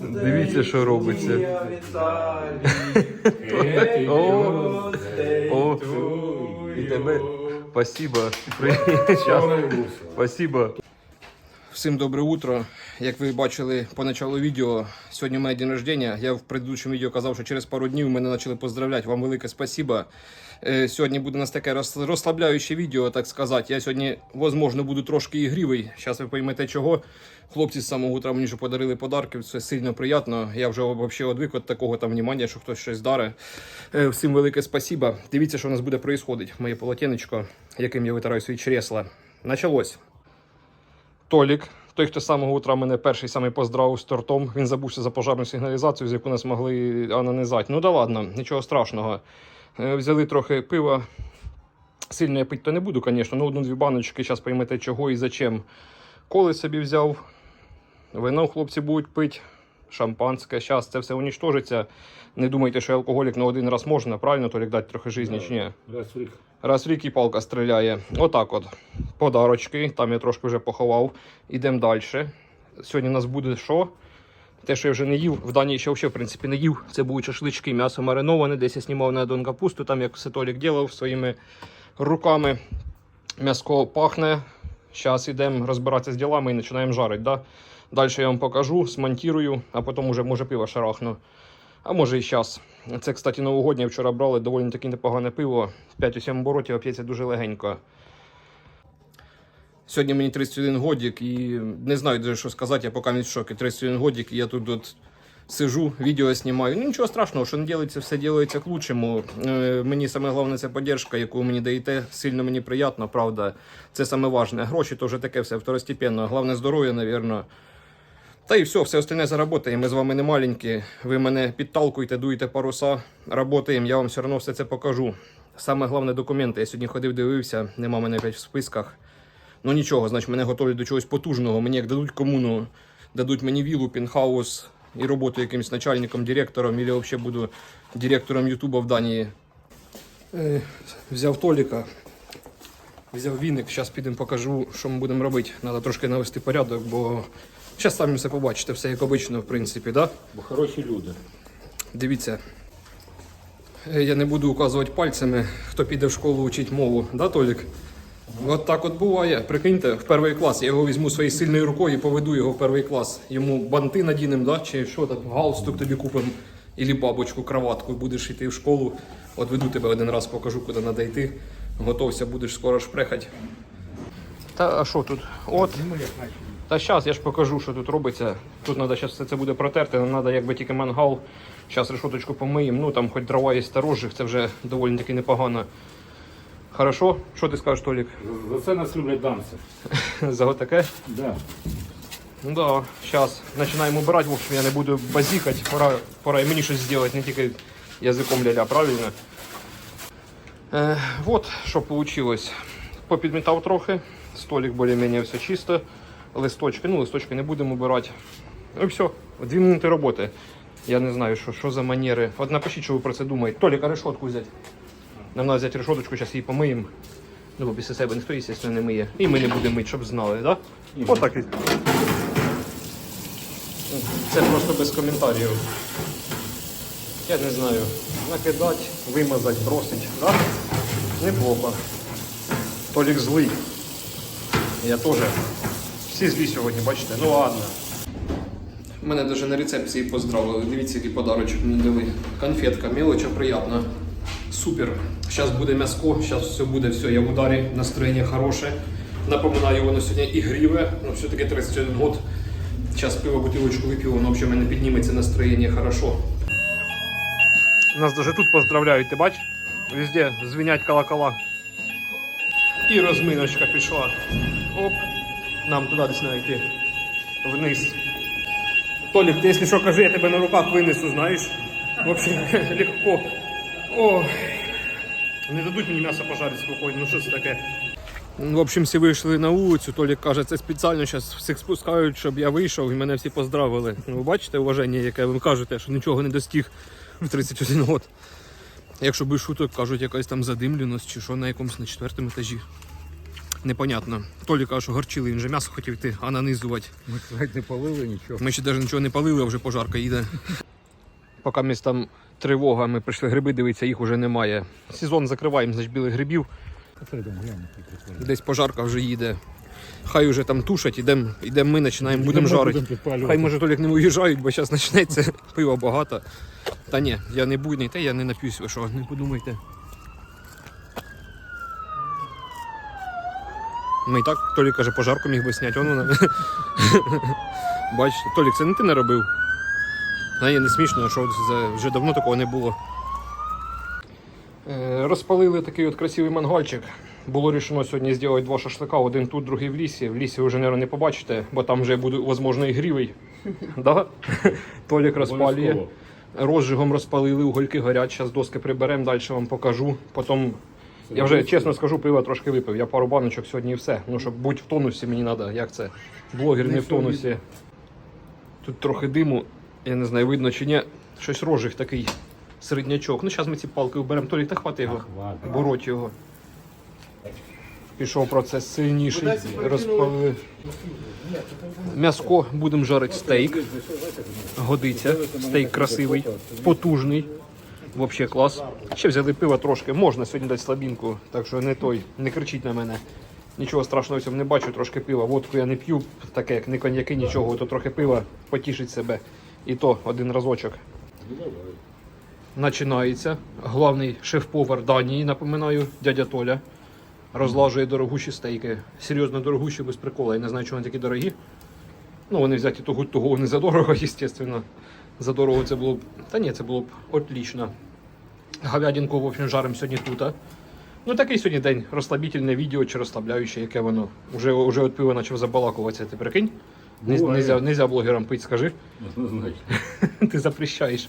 Дивіться, що робиться. О, о, І тебе спасибо. Спасибо. Всім добре утро. Як ви бачили по началу відео, сьогодні моє день рождения. Я в предыдущому відео казав, що через пару днів мене почали поздравляти. Вам велике спасибо. Е, Сьогодні буде у нас таке роз- розслабляюче відео, так сказати. Я сьогодні, можливо, буду трошки ігрівий. Зараз ви поймете чого. Хлопці з самого утра мені вже подарили подарки. Це сильно приємно. Я вже взагалі одвик від такого там внимання, що хтось щось дарить. Е, Всім велике спасибо. Дивіться, що у нас буде происходить. Моє полотенечко, яким я витираю свої чресла. Началось. Толік, той, хто з самого утра мене перший самий поздравив з тортом, він забувся за пожарну сигналізацію, з яку нас могли анонизати. Ну да ладно, нічого страшного. Е, Взяли трохи пива. Сильно я пити то не буду, звісно, ну одну-дві баночки, зараз поймете чого і зачем. Коли собі взяв, вино хлопці будуть пити, шампанське, зараз це все унічтожиться. Не думайте, що алкоголік на один раз можна, правильно, Толік, дати трохи житті чи ні? Раз в рік. Раз в рік і палка стріляє. Отак от. Подарочки. Там я трошки вже поховав. Ідемо далі. Сьогодні у нас буде що? Те, що я вже не їв, в Данії ще взагалі, в принципі, не їв. Це будуть шашлички, м'ясо мариноване. Десь я знімав на Дон Капусту, там як Сетолік робив своїми руками. М'яско пахне. Зараз йдемо розбиратися з ділами і починаємо жарити. Да? Далі я вам покажу, смонтірую, а потім уже може пиво шарахну. А може і зараз. Це, кстати, новогоднє вчора брали доволі таки непогане пиво. 5-7 оборотів, а дуже легенько. Сьогодні мені 31 годик і не знаю даже, що сказати, я поки не в шокі. 31 годик, і я тут от сижу, відео знімаю. Ну нічого страшного, що не ділиться, все ділиться к лучшому. Е, мені саме головне це поддержка, яку мені даєте. Сильно мені приємно, правда. Це саме важне. Гроші то вже таке все второстепенно. Головне здоров'я, напевно. Та і все, все остальне заработаємо. Ми з вами не маленькі. Ви мене підталкуєте, дуєте паруса, работаємо, я вам все одно все це покажу. Саме головне документи. Я сьогодні ходив, дивився, нема мене опять в списках. Ну нічого, значить мене готові до чогось потужного. Мені як дадуть комуну, дадуть мені вілу, пінхаус і роботу якимось начальником, директором, або взагалі буду директором Ютуба в Данії. Е, взяв Толіка, взяв віник, зараз підемо покажу, що ми будемо робити. Треба трошки навести порядок, бо зараз самі все побачите, все як обично, в принципі, да? Бо хороші люди. Дивіться. Е, Я не буду указувати пальцями, хто піде в школу вчить мову, да, Толік? От так от буває. Прикиньте, в перший клас. Я його візьму своєю сильною рукою і поведу його в перший клас. Йому банти надінемо, да? чи що там, галстук тобі купимо, або бабочку, кроватку, і будеш йти в школу. От веду тебе один раз, покажу, куди треба йти. Готовся, будеш скоро шпрехати. Та а що тут? От. Та зараз я ж покажу, що тут робиться. Тут треба зараз все це буде протерти, нам треба якби тільки мангал. Зараз решоточку помиємо. Ну там хоч дрова є старожих, це вже доволі таки непогано. Хорошо? Що ти скажеш, Толік? За- це нас люблять данці. За таке? Да. Ну да, зараз починаємо убирати. В общем, я не буду базікати. Пора, пора і мені щось зробити, не тільки язиком ля-ля, правильно? Е, вот, що вийшло. Попідмітав трохи. Столик більш-менш все чисто. Листочки, ну листочки не будемо убирати. Ну і все, дві минути роботи. Я не знаю, що, що за манери. От напишіть, що ви про це думаєте. Толік, а решетку взяти. Нам треба взяти решеточку, зараз її помиємо. Ну, бо після себе ніхто, звісно, не миє. І ми не будемо мити, щоб знали, так? Да? Отак. і- Це просто без коментарів. Я не знаю. Накидати, вимазати, бросить. Да? Неплохо. Толік злий. Я теж. Всі злі сьогодні, бачите? Ну ладно. Мене навіть на рецепції поздравили. Дивіться, який подарочок мені дали. Конфетка, мелоча приємна. Супер. Зараз буде м'яско, зараз все буде, все, я в ударі, настроєння хороше. Напоминаю, воно сьогодні ігріве, ну все-таки 31 год. Зараз пиво бутилочку вип'ю, воно взагалі в мене підніметься настроєння хорошо. Нас даже тут поздравляють, ти бач? Везде звінять колокола. І розминочка пішла. Оп. Нам туди десь йти. Вниз. Толік, ти якщо що кажи, я тебе на руках винесу, знаєш? В общем, легко. О, не дадуть мені м'ясо пожарити спокійно, ну що це таке? В общем, всі вийшли на вулицю, Толік каже, це спеціально зараз всіх спускають, щоб я вийшов і мене всі поздравили. Ну, ви бачите уваження, яке ви кажете, що нічого не достиг в 31 год. Якщо без шуток кажуть, якась там задимленість чи що на якомусь на четвертому етажі. Непонятно. Толік каже, що горчили, він же м'ясо хотів йти, а нанизувати. Ми навіть не полили нічого. Ми ще навіть нічого не палили, а вже пожарка їде. Поки ми там тривога, ми прийшли гриби дивитися, їх вже немає. Сезон закриваємо, значить білих грибів. Десь пожарка вже їде. Хай уже там тушать, ідемо ідем ми починаємо, будемо жарити. Хай може Толік не виїжджають, бо зараз почнеться пива багато. Та ні, я не буйний, та я не нап'юсь, ви що, не подумайте. Ми і так, Толік каже, пожарку міг би зняти, вон вона. Бачите, Толік, це не ти не робив. А є не смішно, що вже давно такого не було. Е, Розпалили такий от красивий мангальчик. Було рішено сьогодні зробити два шашлика, один тут, другий в лісі. В лісі ви вже, мабуть, не побачите, бо там вже буде, можливо, і грівий. Да? Толік розпалює. Розжигом розпалили, угольки горять, зараз доски приберемо, далі вам покажу. Потім, я вже чесно скажу, пива трошки випив. Я пару баночок сьогодні і все. Ну, щоб бути в тонусі, мені треба, як це. Блогер не в тонусі. Тут трохи диму, я не знаю, видно чи ні. Щось рожих такий середнячок. Ну, зараз ми ці палки вберемо. Толік, та хвати його. Бороть його. Пішов процес сильніший. Розпалили. М'яско будемо жарити стейк. Годиться. Стейк красивий, потужний. Взагалі клас. Ще взяли пива трошки. Можна сьогодні дати слабінку, так що не той, не кричіть на мене. Нічого страшного в цьому не бачу, трошки пива. Водку я не п'ю, таке як не коньяки, нічого, то трохи пива потішить себе. І то один разочок. Починається. Главний шеф-повар Данії, напоминаю, дядя Толя. Розлажує дорогущі стейки. Серйозно дорогущі, без прикола. Я не знаю, чому вони такі дорогі. Ну, вони взяті того, того не за дорого, звісно. За дорого це було б. Та ні, це було б отлично. Говядинку, в общем, жаримо сьогодні тут. а. Ну такий сьогодні день. Розслабительне відео чи розслабляюче, яке воно. Уже, уже от пиво почав забалакуватися, ти прикинь? Нельзя, нельзя блогерам пити, скажи. Ти запрещаєш.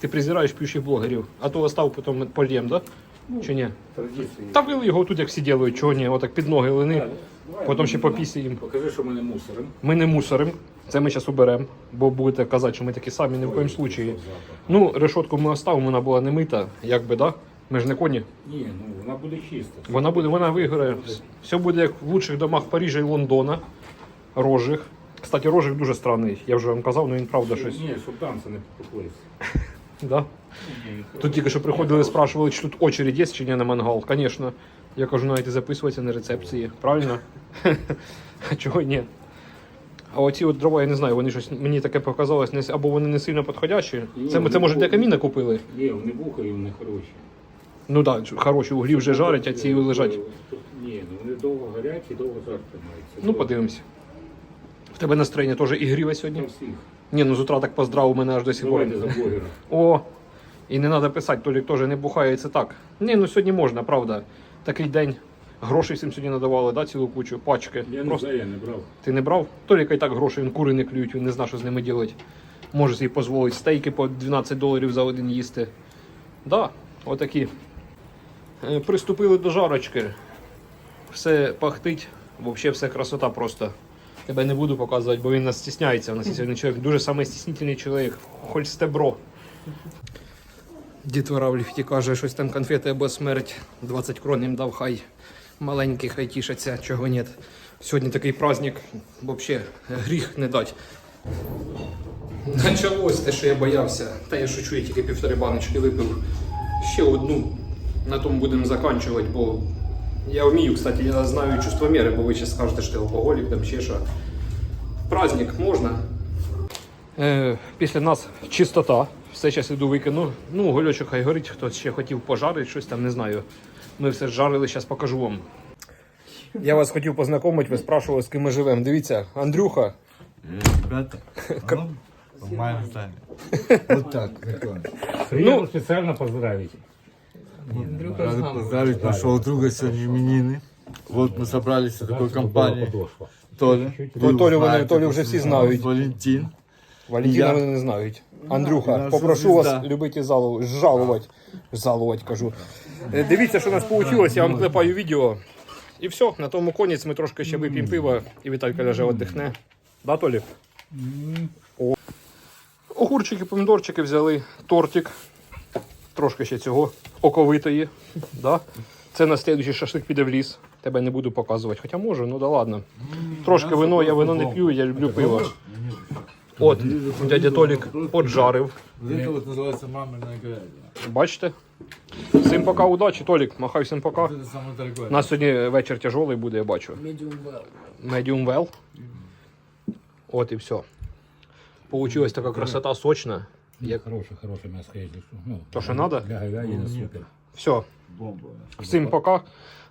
Ти презираєш п'ючих блогерів. А то остав потім польєм, да? Чи ні? Та вили його тут, як всі ділають, чого ні, отак під ноги лини. Потім ще попісяємо. Покажи, що ми не мусорим. Ми не мусорим. Це ми зараз уберемо, бо будете казати, що ми такі самі ні в коїм случаї. Ну, решетку ми оставимо, вона була не мита, якби, да? Ми ж не коні. Ні, ну вона буде чиста. Вона буде, вона виграє. Все буде як в лучших домах Парижа і Лондона. Рожих. Кстати, рожих дуже странний. Я вже вам казав, але він правда щось. Ні, щоб танці не покоївся. Да? Тут тільки що приходили, спрашивали, чи тут очередь є, чи ні на мангал. Звісно. Я кажу, навіть записуватися на рецепції. Правильно? А чого ні? А оці от дрова, я не знаю, вони щось мені таке показалось, не с- або вони не сильно підходящі. Це, ми- це може для каміна купили. Ні, вони бухають, вони хороші. Ну так, да, хороші углі вже жарять, а ці лежать. Ні, ну вони довго горять і довго жар тримаються. Ну, подивимося. В тебе настроєння теж ігріве сьогодні? Всіх. Ні, ну з утра так поздравив мене аж до сих пор. Давайте за блогера. О, і не треба писати, Толік теж не бухає, це так. Ні, ну сьогодні можна, правда. Такий день. Грошей всім сьогодні надавали, да, цілу кучу, пачки. Я не Просто знаю, я не брав. ти не брав? Толіка і так грошей, він кури не клюють, він не знає, що з ними робити. Може собі дозволити стейки по 12 доларів за один їсти. Да, отакі. Е, Приступили до жарочки. Все пахтить, взагалі все красота просто. Тебе не буду показувати, бо він нас стісняється. У нас є сьогодні чоловік, дуже самий стіснительний чоловік. Хольстебро. Дітвора в ліфті каже, щось там конфети або смерть. 20 крон їм дав, хай маленький, хай тішаться, чого ні. Сьогодні такий праздник, взагалі гріх не дать. Началось те, що я боявся. Та я шучу, я тільки півтори баночки випив. Ще одну. На тому будемо закінчувати, бо я вмію, кстати, я знаю чувство міри, бо ви ще скажете, що ти алкоголік, там ще що. Праздник можна. Е, після нас чистота. Все зараз іду викину. Ну, гольочок хай горить, хтось ще хотів пожарити, щось там не знаю. Ми все жарили, зараз покажу вам. Я вас хотів познайомити, ви спрашували, з ким ми живемо. Дивіться, Андрюха. Ребята, а ну, нормально стали. Вот так, прикольно. Приїхав спеціально поздравити. Рады поздравить, нашего друга сегодня именины. Вот мы собрались в такой компании. Подошва. Толя. Про Толю вони- Толю вже всі знають. Валентин. Валентина Я. вони не знають. Андрюха, наша попрошу вас звізда. любити залу, жалувати. Жалувати, кажу. Е, Дивіться, що у нас вийшло, я вам клепаю відео. І все, на тому конець ми трошки ще вип'ємо пива, і Віталька ляже віддихне. Да, Толі? О. Огурчики, помідорчики взяли, тортик. Трошки ще цього оковитої. Да? Це на слідуючий шашлик піде в ліс. Тебе не буду показувати. Хоча можу, ну да ладно. Трошки вино, я вино не п'ю, я люблю пиво. От, дядя Толік поджарив. Вот это вот называется. Бачите? Всім пока, удачі, Толік. Махай всім пока. Вот это самое дорогое. У нас сьогодні вечір тяжелий буде, я бачу. Medium well. Medium well. От і все. Получилась така красота сочна. Як хороше, хороше м'ясо, якщо. Ну, То, що надо? Для говядини супер. Все. Бомба. Всім пока.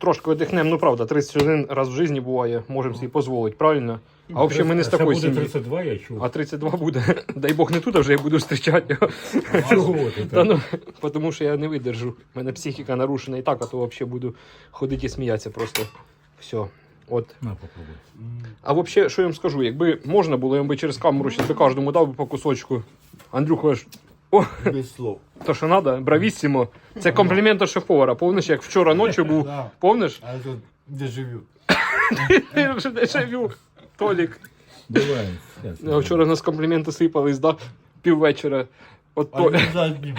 Трошки видихнемо, ну правда, 31 раз в житті буває, можемо собі дозволити, правильно? А взагалі ми не з такої буде 32, я чув. А 32 буде. Дай Бог не тут, а вже я буду зустрічати ти Та так? ну, тому що я не видержу. У мене психіка нарушена і так, а то взагалі буду ходити і сміятися просто. Все. От. На, попробуй. А взагалі, що я вам скажу, якби можна було, я б через камеру ще кожному дав би по кусочку. Андрюха. О, Без слов. то що треба, бравіссимо. Це комплімент до шеф-повара. Помниш, як вчора ночі був. Да. Помниш? А это дежавю. Дежавю. Толік. Давай. щас. А Вчора в нас компліменти сипались, да? Піввечора. От то... Не гони.